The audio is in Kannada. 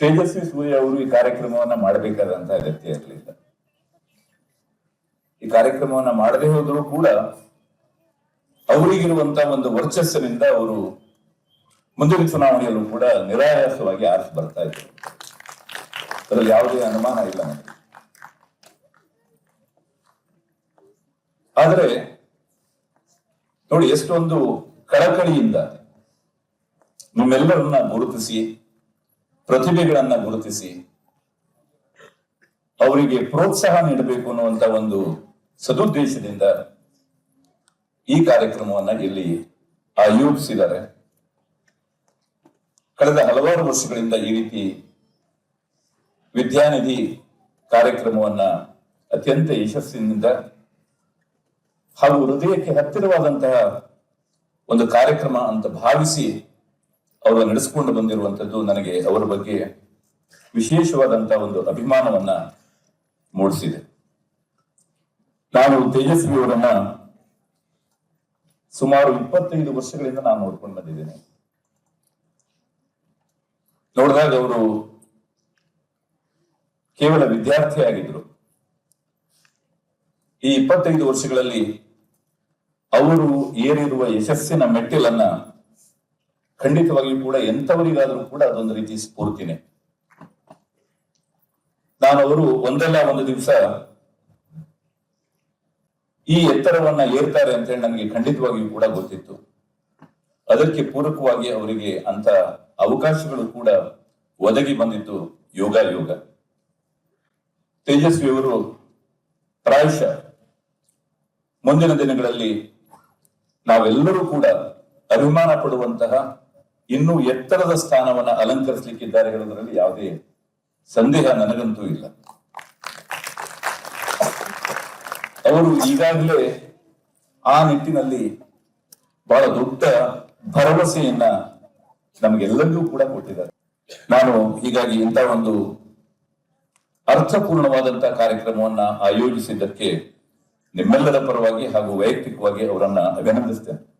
ತೇಜಸ್ವಿ ಸೂರ್ಯ ಅವರು ಈ ಕಾರ್ಯಕ್ರಮವನ್ನ ಮಾಡಬೇಕಾದಂತ ಅಗತ್ಯ ಇರಲಿಲ್ಲ. ಈ ಕಾರ್ಯಕ್ರಮವನ್ನ ಮಾಡದೆ ಹೋದರೂ ಕೂಡ ಅವರಿಗಿರುವಂತಹ ಒಂದು ವರ್ಚಸ್ಸಿನಿಂದ ಅವರು ಮುಂದಿನ ಚುನಾವಣೆಯಲ್ಲೂ ಕೂಡ ನಿರಾಯಾಸವಾಗಿ ಆರಿಸಿ ಬರ್ತಾ ಇದ್ರು. ಅದರಲ್ಲಿ ಯಾವುದೇ ಅನುಮಾನ ಇಲ್ಲ ಆದರೆ ನೋಡಿ, ಎಷ್ಟೊಂದು ಕಳಕಳಿಯಿಂದ ನಿಮ್ಮೆಲ್ಲರನ್ನ ಗುರುತಿಸಿ ಪ್ರತಿಭೆಗಳನ್ನ ಗುರುತಿಸಿ ಅವರಿಗೆ ಪ್ರೋತ್ಸಾಹ ನೀಡಬೇಕು ಅನ್ನುವಂತ ಒಂದು ಸದುದ್ದೇಶದಿಂದ ಈ ಕಾರ್ಯಕ್ರಮವನ್ನ ಇಲ್ಲಿ ಆಯೋಜಿಸಿದ್ದಾರೆ. ಕಳೆದ ಹಲವಾರು ವರ್ಷಗಳಿಂದ ಈ ರೀತಿ ವಿದ್ಯಾನಿಧಿ ಕಾರ್ಯಕ್ರಮವನ್ನ ಅತ್ಯಂತ ಯಶಸ್ಸಿನಿಂದ ಹಾಗೂ ಹೃದಯಕ್ಕೆ ಹತ್ತಿರವಾದಂತಹ ಒಂದು ಕಾರ್ಯಕ್ರಮ ಅಂತ ಭಾವಿಸಿ ಅವರು ನಡೆಸಿಕೊಂಡು ಬಂದಿರುವಂತದ್ದು ನನಗೆ ಅವರ ಬಗ್ಗೆ ವಿಶೇಷವಾದಂತಹ ಒಂದು ಅಭಿಮಾನವನ್ನ ಮೂಡಿಸಿದೆ. ನಾನು ತೇಜಸ್ವಿಯವರನ್ನ ಸುಮಾರು ಇಪ್ಪತ್ತೈದು ವರ್ಷಗಳಿಂದ ನಾನು ನೋಡ್ಕೊಂಡು ಬಂದಿದ್ದೇನೆ. ನೋಡಿದಾಗ ಅವರು ಕೇವಲ ವಿದ್ಯಾರ್ಥಿ ಆಗಿದ್ರು. ಈ ಇಪ್ಪತ್ತೈದು ವರ್ಷಗಳಲ್ಲಿ ಅವರು ಏರಿರುವ ಯಶಸ್ಸಿನ ಮೆಟ್ಟಿಲನ್ನ ಖಂಡಿತವಾಗಿಯೂ ಕೂಡ ಎಂಥವರಿಗಾದರೂ ಕೂಡ ಅದೊಂದು ರೀತಿ ಸ್ಫೂರ್ತಿನೇ. ನಾನು ಅವರು ಒಂದಲ್ಲ ಒಂದು ದಿವಸ ಈ ಎತ್ತರವನ್ನ ಏರ್ತಾರೆ ಅಂತ ಹೇಳಿ ನನಗೆ ಖಂಡಿತವಾಗಿಯೂ ಕೂಡ ಗೊತ್ತಿತ್ತು. ಅದಕ್ಕೆ ಪೂರಕವಾಗಿ ಅವರಿಗೆ ಅಂತ ಅವಕಾಶಗಳು ಕೂಡ ಒದಗಿ ಬಂದಿತ್ತು ಯೋಗ ಯೋಗ ತೇಜಸ್ವಿ ಅವರು ಪ್ರಾಯಶಃ ಮುಂದಿನ ದಿನಗಳಲ್ಲಿ ನಾವೆಲ್ಲರೂ ಕೂಡ ಅಭಿಮಾನ ಪಡುವಂತಹ ಇನ್ನೂ ಎತ್ತರದ ಸ್ಥಾನವನ್ನ ಅಲಂಕರಿಸಲಿಕ್ಕಿದ್ದಾರೆ ಹೇಳೋದ್ರಲ್ಲಿ ಯಾವುದೇ ಸಂದೇಹ ನನಗಂತೂ ಇಲ್ಲ. ಅವರು ಈಗಾಗಲೇ ಆ ನಿಟ್ಟಿನಲ್ಲಿ ಬಹಳ ದೊಡ್ಡ ಭರವಸೆಯನ್ನ ನಮಗೆಲ್ಲರಿಗೂ ಕೂಡ ಕೊಟ್ಟಿದ್ದಾರೆ. ನಾನು ಹೀಗಾಗಿ ಇಂಥ ಒಂದು ಅರ್ಥಪೂರ್ಣವಾದಂತಹ ಕಾರ್ಯಕ್ರಮವನ್ನ ಆಯೋಜಿಸಿದ್ದಕ್ಕೆ ನಿಮ್ಮೆಲ್ಲರ ಪರವಾಗಿ ಹಾಗೂ ವೈಯಕ್ತಿಕವಾಗಿ ಅವರನ್ನ ಅಭಿನಂದಿಸ್ತೇನೆ.